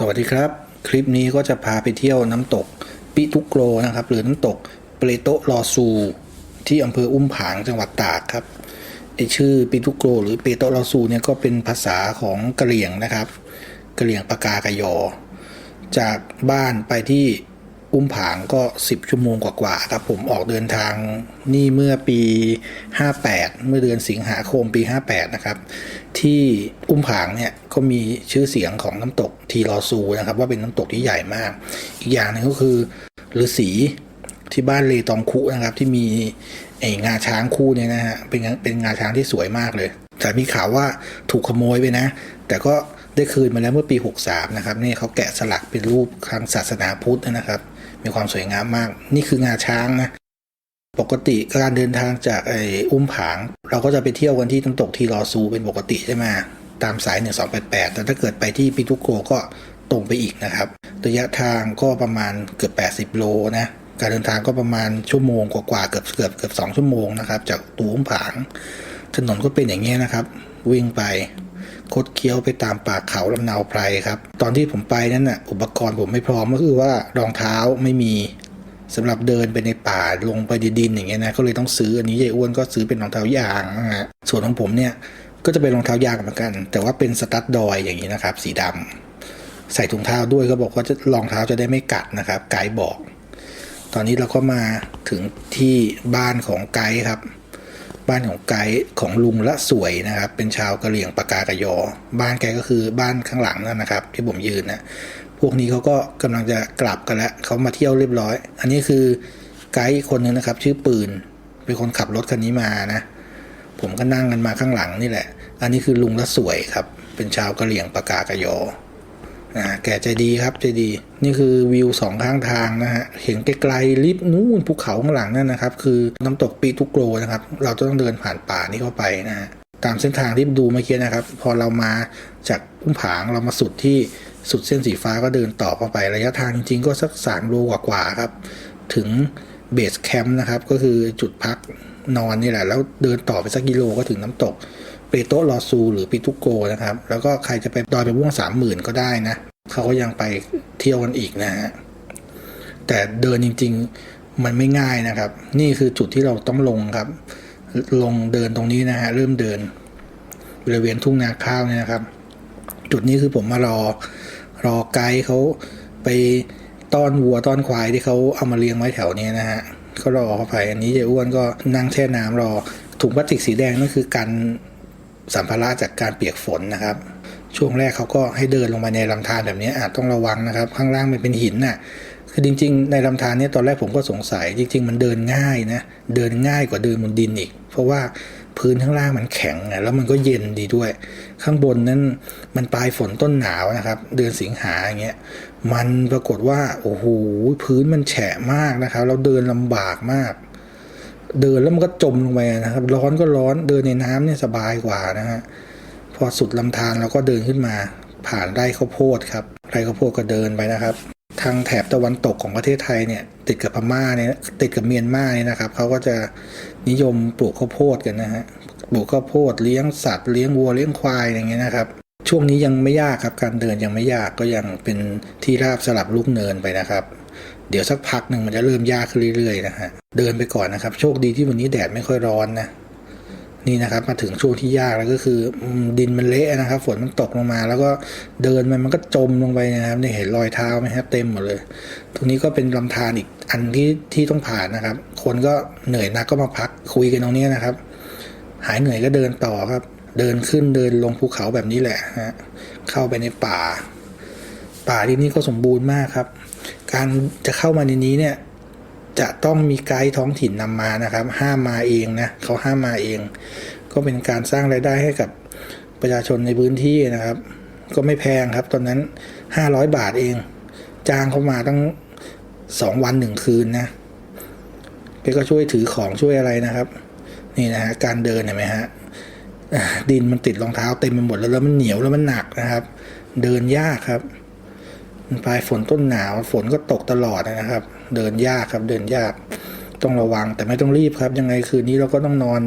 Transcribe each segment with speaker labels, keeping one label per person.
Speaker 1: สวัสดีครับ คลิปนี้ก็จะพาไปเที่ยวน้ำตกปิทุโกรนะครับ หรือน้ำตกเปรโตลอซู ที่อำเภออุ้มผางจังหวัดตากครับไอชื่อปิทุโกรหรือเปรโตลอซูเนี่ยก็เป็นภาษาของกะเหรี่ยงนะครับกะเหรี่ยงปากากะยอ จากบ้านไปที่ อุ้มผางก็ 10 ชั่วโมงกว่าๆครับผมออกเดินทางนี่เมื่อปี 58 เมื่อเดือนสิงหาคมปี 58 นะครับ ที่อุ้มผางเนี่ยก็มีชื่อเสียงของน้ำตกทีรอซูนะครับ ว่าเป็นน้ำตกที่ใหญ่มาก อีกอย่างหนึงก็คือฤาษีที่บ้านเลตองคุนะครับ ที่มีไองาช้างคู่เนี่ยนะฮะเป็นเป็นงาช้างที่สวยมากเลย แต่มีข่าวว่าถูกขโมยไปนะ แต่ก็ได้คืนมาแล้วเมื่อปี 63 นะครับนี่เขาแกะสลักเป็นรูปทางศาสนาพุทธนะครับ มีความสวยงามมาก นี่คืองาช้างนะปกติการเดินทางจากไอ้อุ้มผาง เราก็จะไปเที่ยวกันที่น้ำตกทีรอซูเป็นปกติใช่ไหมตามสาย 1288 แต่ถ้าเกิดไปที่ปิทุโกก็ตรงไปอีกนะครับระยะทางก็ประมาณเกือบ 80 โลนะการเดินทางก็ประมาณชั่วโมงกว่าๆเกือบเกือบเกือบสองชั่วโมงนะครับ จากตัวอุ้มผาง ถนนก็เป็นอย่างเงี้นะครับ วิ่งไป คดเคี้ยวไปตามป่าเขาลำนาวไพรครับ ตอนที่ผมไปนั้นน่ะอุปกรณ์ผมไม่พร้อมก็คือว่ารองเท้าไม่มีสำหรับเดินไปในป่าลงไปในดินอย่างเงี้ยนะก็เลยต้องซื้ออันนี้ยายอ้วนก็ซื้อเป็นรองเท้ายางนะฮะส่วนของผมเนี่ยก็จะเป็นรองเท้ายางเหมือนกัน แต่ว่าเป็นสตั๊ดดอยอย่างนี้นะครับ สีดำใส่ถุงเท้าด้วยก็บอกว่าจะรองเท้าจะได้ไม่กัดนะครับไกด์บอก ตอนนี้เราก็มาถึงที่บ้านของไกด์ครับ บ้านของไกด์ของลุงละสวยนะครับ เป็นชาวกะเหรี่ยงปากากะยอ บ้านแกก็คือบ้านข้างหลังนั่นนะครับ ที่ผมยืนนะพวกนี้เขาก็กำลังจะกลับกันแล้วเขามาเที่ยวเรียบร้อย อันนี้คือไกด์อีกคนนึงนะครับ ชื่อปืนเป็นคนขับรถคันนี้มานะผมก็นั่งกันมาข้างหลังนี่แหละ อันนี้คือลุงละสวยครับ เป็นชาวกะเหรี่ยงปากากะยอ นะแก่ใจดีครับใจดี นี่คือวิวสองข้างทางนะฮะเห็นไกลๆลิบนู่นภูเขาข้างหลังนั่นนะครับ คือน้ำตกปีทุกโกรนะครับ เราจะต้องเดินผ่านป่านี้เข้าไปนะฮะตามเส้นทางที่ดูเมื่อกี้นะครับ พอเรามาจากพุ่มผางเรามาสุดที่สุดเส้นสีฟ้าก็เดินต่อเข้าไประยะทางจริงๆ ก็สักสามโลกว่าๆครับ ถึงเบสแคมป์นะครับ ก็คือจุดพักนอนนี่แหละ แล้วเดินต่อไปสักกิโลก็ถึงน้ำตก เปโตลอซู หรือปิตุโกนะครับ แล้วก็ใครจะไปดอยไปม่วงสามหมื่นก็ได้นะเขาก็ยังไปเที่ยวกันอีกนะฮะแต่เดินจริง ๆ มันไม่ง่ายนะครับ นี่คือจุดที่เราต้องลงครับ ลงเดินตรงนี้นะฮะเริ่มเดินบริเวณทุ่งนาข้าวเนี่ยนะครับ จุดนี้คือผมมารอรอไกด์เขาไปต้อนวัวต้อนควายที่เขาเอามาเลี้ยงไว้แถวนี้นะฮะเขารอเข้าไปอันนี้ยายอ้วนก็นั่งแช่น้ำรอถุงพลาสติกสีแดงนั่นคือกัน สัมภาระจากการเปียกฝนนะครับ ช่วงแรกเขาก็ให้เดินลงมาในลำธารแบบนี้อาจต้องระวังนะครับ ข้างล่างมันเป็นหินน่ะคือจริง ๆ ในลำธารเนี้ตอนแรกผมก็สงสัย จริง ๆ มันเดินง่ายนะเดินง่ายกว่าเดินบนดินอีก เพราะว่าพื้นข้างล่างมันแข็งอะแล้วมันก็เย็นดีด้วย ข้างบนนั้นมันปลายฝนต้นหนาวนะครับ เดือนสิงหาอย่างเงี้ยมันปรากฏว่าโอ้โหพื้นมันแฉะมากนะครับแล้วเดินลำบากมาก เดินแล้วมันก็จมลงไปนะครับ ร้อนก็ร้อนเดินในน้ำเนี่ยสบายกว่านะฮะพอสุดลำธารเราก็เดินขึ้นมา ผ่านไร่ข้าวโพดครับไร่ข้าวโพดก็เดินไปนะครับ ทางแถบตะวันตกของประเทศไทยเนี่ย ติดกับพม่าเนี่ยติดกับเมียนมาเนี่ยนะครับเขาก็จะนิยมปลูกข้าวโพดกันนะฮะปลูกข้าวโพดเลี้ยงสัตว์เลี้ยงวัวเลี้ยงควายอย่างเงี้ยนะครับ ช่วงนี้ยังไม่ยากครับการเดินยังไม่ยากก็ยังเป็นที่ราบสลับลูกเนินไปนะครับ เดี๋ยวสักพักหนึ่งมันจะเริ่มยากขึ้นเรื่อยๆนะฮะเดินไปก่อนนะครับ โชคดีที่วันนี้แดดไม่ค่อยร้อนนะนี่นะครับมาถึงช่วงที่ยากแล้วก็คือดินมันเละนะครับ ฝนมันตกลงมา แล้วก็เดินมันมันก็จมลงไปนะครับนี่เห็นรอยเท้าไหมครับเต็มหมดเลย ตรงนี้ก็เป็นลำธารอีกอันที่ที่ต้องผ่านนะครับ คนก็เหนื่อยนักก็มาพักคุยกันตรงนี้นะครับ หายเหนื่อยก็เดินต่อครับ เดินขึ้นเดินลงภูเขาแบบนี้แหละฮะเข้าไปในป่า ป่าที่นี่ก็สมบูรณ์มากครับ การจะเข้ามาในนี้เนี่ยจะต้องมีไกด์ท้องถิ่นนำมานะครับ ห้ามมาเองนะเขาห้ามมาเอง ก็เป็นการสร้างรายได้ให้กับประชาชนในพื้นที่นะครับ ก็ไม่แพงครับ ตอนนั้นห้าร้อยบาทเอง จ้างเขามาตั้งสองวันหนึ่งคืนนะแกก็ช่วยถือของช่วยอะไรนะครับ นี่นะฮะการเดินเห็นไหมฮะดินมันติดรองเท้าเต็มไปหมดแล้วแล้วมันเหนียวแล้วมันหนักนะครับ เดินยากครับ ปลายฝนต้นหนาวฝนก็ตกตลอดนะครับ เดินยากครับเดินยากต้องระวังแต่ไม่ต้องรีบครับ ยังไงคืนนี้เราก็ต้องนอน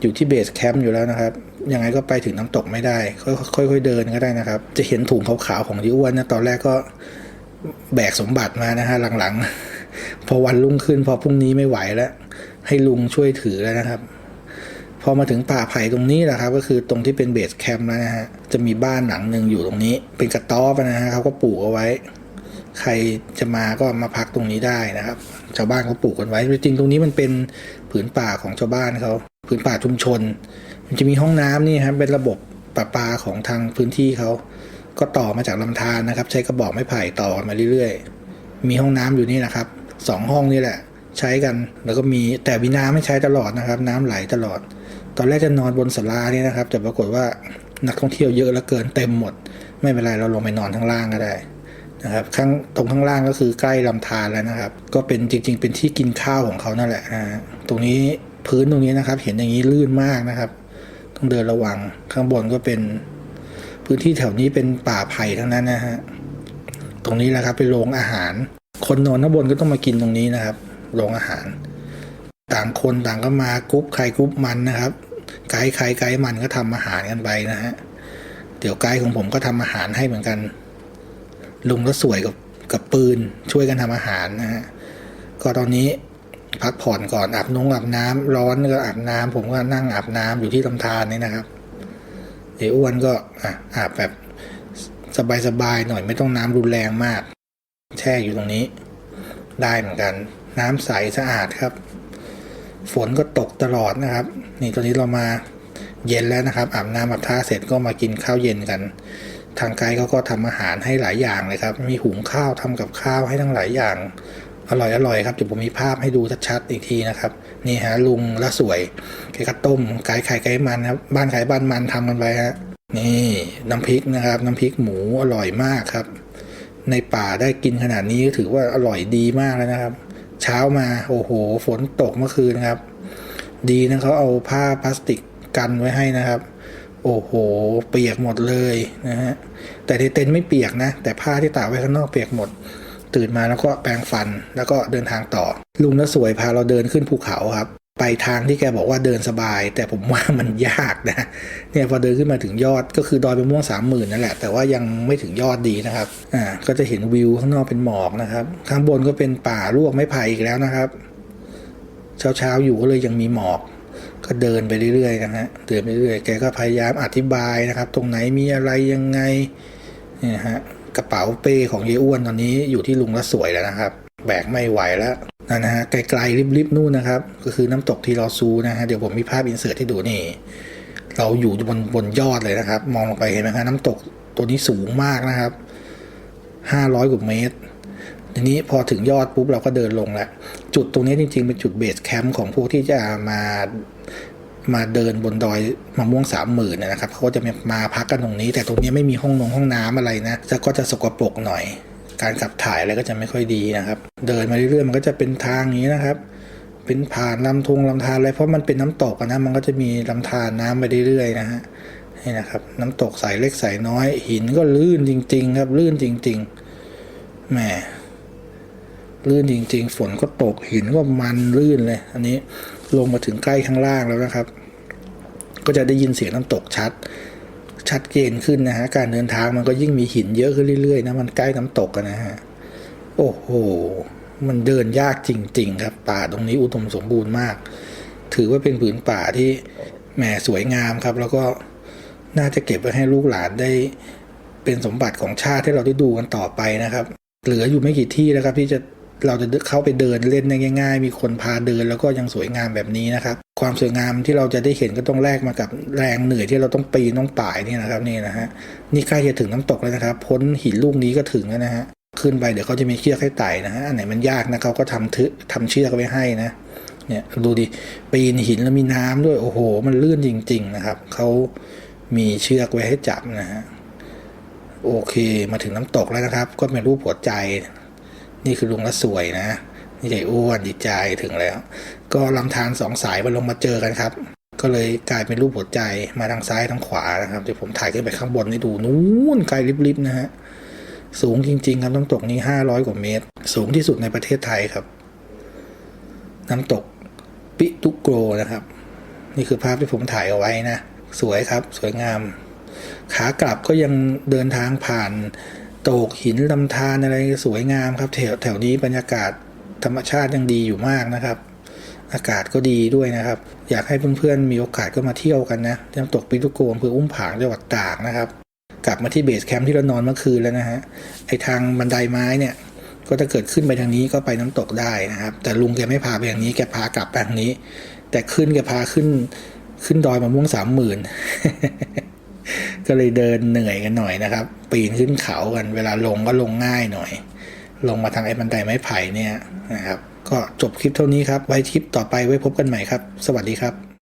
Speaker 1: อยู่ที่เบสแคมป์อยู่แล้วนะครับ ยังไงก็ไปถึงน้ำตกไม่ได้ ค่อยๆเดินก็ได้นะครับ จะเห็นถุงขาวๆของยายอ้วนนะตอนแรกก็แบกสมบัติมานะฮะหลังๆ พอวันรุ่งขึ้นพอพรุ่งนี้ไม่ไหวแล้ว ให้ลุงช่วยถือแล้วนะครับ พอมาถึงป่าไผ่ตรงนี้แหละครับ ก็คือตรงที่เป็นเบสแคมป์แล้วนะฮะจะมีบ้านหลังหนึ่งอยู่ตรงนี้ เป็นกระต๊อบนะฮะเขาก็ปลูกเอาไว้ ใครจะมาก็มาพักตรงนี้ได้นะครับ ชาวบ้านเขาปลูกกันไว้จริงตรงนี้มันเป็นผืนป่าของชาวบ้านเขาผืนป่าชุมชน มันจะมีห้องน้ำนี่ครับเป็นระบบประปาของทางพื้นที่เขาก็ต่อมาจากลำธารนะครับ ใช้กระบอกไม้ไผ่ต่อมาเรื่อยๆ มีห้องน้ำอยู่นี่นะครับสองห้องนี่แหละ ใช้กันแล้วก็มีแต่วิน้ำไม่ใช้ตลอดนะครับ น้ำไหลตลอด ตอนแรกจะนอนบนศาลานี่นะครับ แต่ปรากฏว่านักท่องเที่ยวเยอะเหลือเกินเต็มหมด ไม่เป็นไรเราลงไปนอนข้างล่างก็ได้นะครับข้างตรงข้างล่างก็คือใกล้ลำธารแล้วนะครับ ก็เป็นจริง ๆ เป็นที่กินข้าวของเขานั่นแหละนะตรงนี้พื้นตรงนี้นะครับ เห็นอย่างนี้ลื่นมากนะครับ ต้องเดินระวังข้างบนก็เป็น พื้นที่แถวนี้เป็นป่าไผ่ทั้งนั้นนะฮะตรงนี้แหละครับเป็นโรงอาหาร คนนอนข้างบนก็ต้องมากินตรงนี้นะครับโรงอาหาร ต่างคนต่างก็มากรุ๊ปใครกรุ๊ปมันนะครับ ไกด์ใครไกด์มันก็ทำอาหารกันไปนะฮะ เดี๋ยวไกด์ของผมก็ทำอาหารให้เหมือนกัน ลุงก็สวยกับกับปืนช่วยกันทำอาหารนะฮะ ก็ตอนนี้พักผ่อนก่อนอาบนงอาบน้ำร้อนก็อาบน้ำผมก็นั่งอาบน้ำอยู่ที่ลำธารนี่นะครับเดี๋ยวอ้วนก็อะอาบแบบสบายๆหน่อยไม่ต้องน้ำรุนแรงมาก แช่อยู่ตรงนี้ ได้เหมือนกัน น้ำใสสะอาดครับ ฝนก็ตกตลอดนะครับ นี่ตอนนี้เรามาเย็นแล้วนะครับอาบน้ำอาบท่าเสร็จก็มากินข้าวเย็นกัน ทางไกด์เขาก็ทำอาหารให้หลายอย่างเลยครับ มีหุงข้าวทำกับข้าวให้ทั้งหลายอย่าง อร่อยอร่อยครับเดี๋ยวผมมีภาพให้ดูชัดๆอีกทีนะครับ นี่ฮะลุงละสวยแกก็ต้มไก่ไข่ไก่มันครับบ้านไข่บ้านมันทำกันไปฮะนี่น้ำพริกนะครับน้ำพริกหมูอร่อยมากครับ ในป่าได้กินขนาดนี้ก็ถือว่าอร่อยดีมากแล้วนะครับ เช้ามา โอ้โห ฝนตกเมื่อคืนครับ ดีนะเขาเอาผ้าพลาสติกกันไว้ให้นะครับ โอ้โห เปียกหมดเลยนะฮะ แต่ในเต็นท์ไม่เปียกนะ แต่ผ้าที่ตากไว้ข้างนอกเปียกหมด ตื่นมาแล้วก็แปรงฟันแล้วก็เดินทางต่อ ลุงน่าสวยพาเราเดินขึ้นภูเขาครับ ไปทางที่แกบอกว่าเดินสบาย แต่ผมว่ามันยากนะเนี่ยพอเดินขึ้นมาถึงยอดก็คือดอยเป็นม่วงสามหมื่นนั่นแหละแต่ว่ายังไม่ถึงยอดดีนะครับอ่าก็จะเห็นวิวข้างนอกเป็นหมอกนะครับ ข้างบนก็เป็นป่าลวกไม้ไผ่อีกแล้วนะครับเช้าเช้าๆอยู่ก็เลยยังมีหมอก ก็เดินไปเรื่อยๆนะฮะเดินไปเรื่อยๆแกก็พยายามอธิบายนะครับ ตรงไหนมีอะไรยังไงเนี่ยฮะกระเป๋าเป้ของเยอ้วนตอนนี้อยู่ที่ลุงละสวยแล้วนะครับ แบกไม่ไหวแล้ว นะฮะไกลๆริบๆนู่นนะครับ ก็คือน้ำตกที่เราซูนะฮะเดี๋ยวผมมีภาพอินเสิร์ตให้ดูนี่ เราอยู่บนบนยอดเลยนะครับ มองลงไปเห็นไหมครับน้ำตกตัวนี้สูงมากนะครับห้าร้อยกว่าเมตรทีนี้พอถึงยอดปุ๊บเราก็เดินลงแล้วจุดตรงนี้จริงๆเป็นจุดเบสแคมป์ของพวกที่จะมามาเดินบนดอยมะม่วงสามหมื่นนะครับเขาก็จะมาพักกันตรงนี้ แต่ตรงนี้ไม่มีห้องนงห้องน้ำอะไรนะจะก็จะสกปรกหน่อย การขับถ่ายอะไรก็จะไม่ค่อยดีนะครับ เดินมาเรื่อยๆมันก็จะเป็นทางนี้นะครับ เป็นผ่านลำทงลำธารอะไรเพราะมันเป็นน้ำตกนะมันก็จะมีลำธารน้ำไปเรื่อยๆนะฮะนี่นะครับ น้ำตกสายเล็กสายน้อย หินก็ลื่นจริง ๆ ครับ ลื่นจริง ๆแหมลื่นจริง ๆ ฝนก็ตกหินก็มันลื่นเลย อันนี้ลงมาถึงใกล้ข้างล่างแล้วนะครับ ก็จะได้ยินเสียงน้ำตกชัด ชัดเจนขึ้นนะฮะ การเดินทางมันก็ยิ่งมีหินเยอะขึ้นเรื่อยๆนะ มันใกล้น้ำตกนนะฮะ โอ้โห มันเดินยากจริง ๆ ครับ ป่าตรงนี้อุดมสมบูรณ์มาก ถือว่าเป็นผืนป่าที่แหมสวยงามครับ แล้วก็น่าจะเก็บไว้ให้ลูกหลานได้ เป็นสมบัติของชาติที่เราได้ดูกันต่อไปนะครับ เหลืออยู่ไม่กี่ที่แล้วครับที่จะ เราจะเข้าไปเดินเล่นได้ง่าย ๆ มีคนพาเดินแล้วก็ยังสวยงามแบบนี้นะครับ ความสวยงามที่เราจะได้เห็นก็ต้องแลกมากับแรงเหนื่อยที่เราต้องปีนต้องป่ายนี่นะครับนี่นะฮะนี่ใกล้จะถึงน้ำตกแล้วนะครับ พ้นหินลูกนี้ก็ถึงแล้วนะฮะขึ้นไปเดี๋ยวเขาจะมีเชือกให้ไต่นะฮะอันไหนมันยากนะเขาก็ทำทึทำเชือกไว้ให้นะเนี่ยดูดิปีนหินแล้วมีน้ำด้วยโอ้โห มันลื่นจริง ๆ นะครับเขามีเชือกไว้ให้จับนะฮะโอเค มาถึงน้ำตกแล้วนะครับ ก็เป็นรูปหัวใจ นี่คือลุงละสวยนะ นี่ใหญ่อ้วนดีใจถึงแล้ว ก็ลำธารสองสายมาลงมาเจอกันครับ ก็เลยกลายเป็นรูปหัวใจมาทางซ้ายทางขวานะครับเดี๋ยวผมถ่ายขึ้นไปข้างบนให้ดูนู้นไกลลิบๆนะฮะสูงจริง ๆ ครับน้ำตกนี้ห้าร้อยกว่าเมตร สูงที่สุดในประเทศไทยครับ น้ำตกปิตุโกรนะครับ นี่คือภาพที่ผมถ่ายเอาไว้นะ สวยครับ สวยงาม ขากลับก็ยังเดินทางผ่าน โตกหินลำธารอะไรสวยงามครับ แถวแถวนี้บรรยากาศธรรมชาติยังดีอยู่มากนะครับ อากาศก็ดีด้วยนะครับ อยากให้เพื่อนๆมีโอกาสก็มาเที่ยวกันนะน้ำตกปิตุโกอำเภออุ้มผางจังหวัดตากนะครับ กลับมาที่เบสแคมป์ที่เรานอนเมื่อคืนแล้วนะฮะไอทางบันไดไม้เนี่ยก็จะเกิดขึ้นไปทางนี้ก็ไปน้ำตกได้นะครับ แต่ลุงแกไม่พาไปทางนี้แกพากลับไปทางนี้ แต่ขึ้นแกพาขึ้นขึ้นดอยมะม่วงสามหมื่น ก็เลยเดินเหนื่อยกันหน่อยนะครับ ปีนขึ้นเขากันเวลาลงก็ลงง่ายหน่อย ลงมาทางไอ้บันไดไม้ไผ่เนี่ยนะครับ ก็จบคลิปเท่านี้ครับ ไว้คลิปต่อไปไว้พบกันใหม่ครับ สวัสดีครับ